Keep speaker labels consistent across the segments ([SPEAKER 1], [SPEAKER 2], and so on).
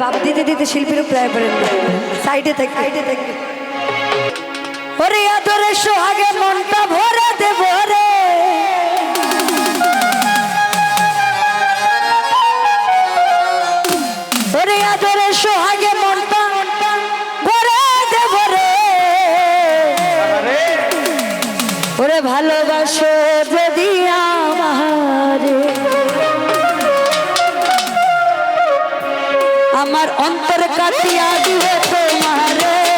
[SPEAKER 1] বাপ দিতে দিতে শিল্পীর প্রায় পড়েন। সাইডে থেকে। সাইডে থেকে। ওরে আদরে সোহাগে মনটা ভরে দেব রে ওরে আদরে সোহাগে মনটা ভরে দেব রে ওরে ভালোবাসো যদি আমারে। আমার অন্তর কাটিয়া দিবে তোমারে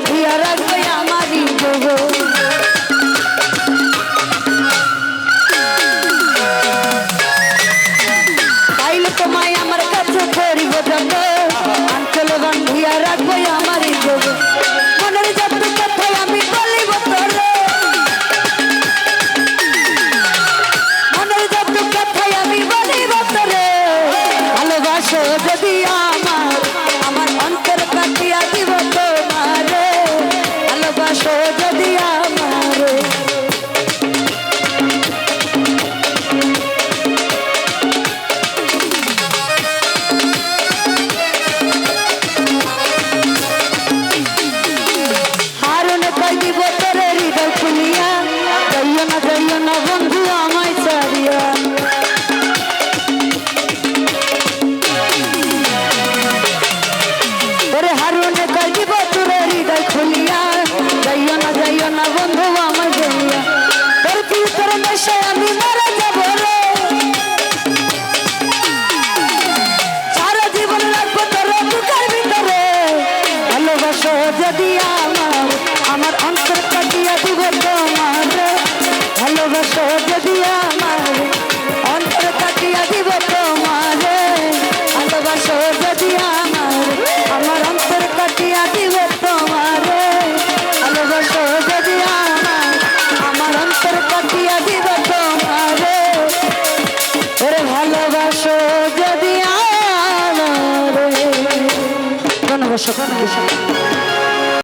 [SPEAKER 1] বাঁধিয়া রাখবে আমারই যোগ। তাইলে তোমায় আমার কাছে করিব যত? আঞ্চল বাঁধিয়া রাখবে আমারই যোগ। মনের যত কথাই যদি বিষয় আমি মরে সকাল